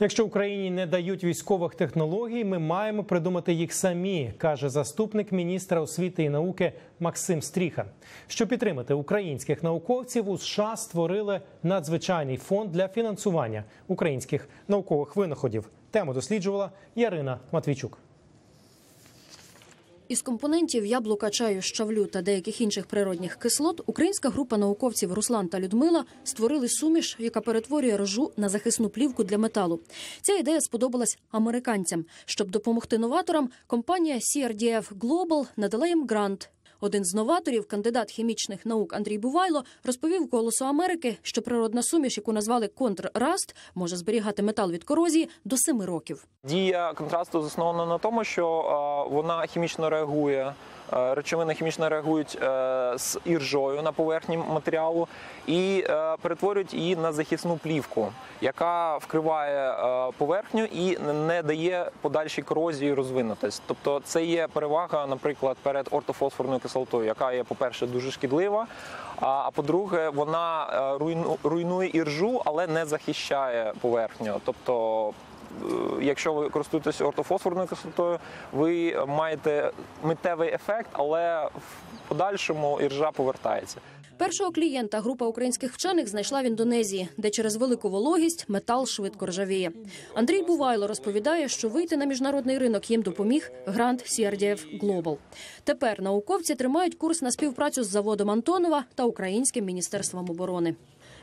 Якщо Україні не дають військових технологій, ми маємо придумати їх самі, каже заступник міністра освіти і науки Максим Стріха. Щоб підтримати українських науковців, у США створили надзвичайний фонд для фінансування українських наукових винаходів. Тему досліджувала Ярина Матвійчук. Із компонентів яблука, чаю, щавлю та деяких інших природних кислот українська група науковців Руслан та Людмила створили суміш, яка перетворює рожу на захисну плівку для металу. Ця ідея сподобалась американцям. Щоб допомогти новаторам, компанія CRDF Global надала їм грант. Один з новаторів, кандидат хімічних наук Андрій Бувайло, розповів голосу Америки, що природна суміш, яку назвали контрраст, може зберігати метал від корозії до семи років. Дія контрасту заснована на тому, що вона хімічно реагує. Е, Речовини хімічно реагують е, з іржою на поверхні матеріалу і е, перетворюють її на захисну плівку, яка вкриває поверхню і не дає подальшій корозії розвинутись. Тобто, це є перевага, наприклад, перед ортофосфорною кислотою, яка є, по-перше, дуже шкідлива. А по-друге, вона руйну- руйнує іржу, але не захищає поверхню. Тобто якщо ви користуєтесь ортофосфорною кислотою, ви маєте миттєвий ефект, але в подальшому іржа повертається. Першого клієнта група українських вчених знайшла в Індонезії, де через велику вологість метал швидко ржавіє. Андрій Бувайло розповідає, що вийти на міжнародний ринок їм допоміг грант CRDF Global. Тепер науковці тримають курс на співпрацю з заводом Антонова та Українським міністерством оборони.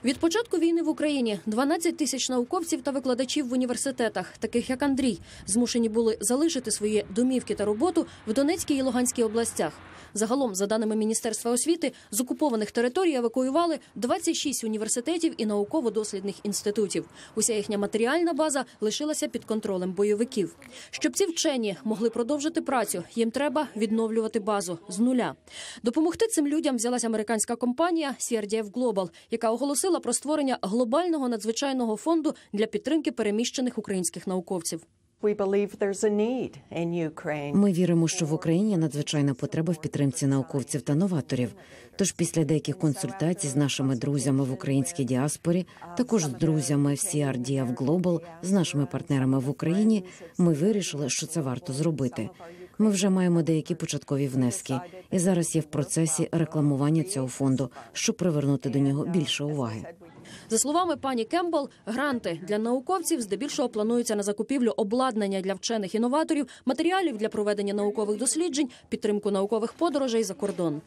Від початку війни в Україні 12 тисяч науковців та викладачів в університетах, таких як Андрій, змушені були залишити свої домівки та роботу в Донецькій і Луганській областях. Загалом, за даними Міністерства освіти, з окупованих територій евакуювали 26 університетів і науково-дослідних інститутів. Уся їхня матеріальна база лишилася під контролем бойовиків. Щоб ці вчені могли продовжити працю, їм треба відновлювати базу з нуля. Допомогти цим людям взялась американська компанія CRDF Global, яка оголосила про створення глобального надзвичайного фонду для підтримки переміщених українських науковців. Ми віримо, що в Україні є надзвичайна потреба в підтримці науковців та новаторів. Тож після деяких консультацій з нашими друзями в українській діаспорі, також з друзями в CRDF Global, з нашими партнерами в Україні, ми вирішили, що це варто зробити. Ми вже маємо деякі початкові внески, і зараз є в процесі рекламування цього фонду, щоб привернути до нього більше уваги. За словами пані Кембл, гранти для науковців здебільшого плануються на закупівлю обладнання для вчених інноваторів, матеріалів для проведення наукових досліджень, підтримку наукових подорожей за кордон.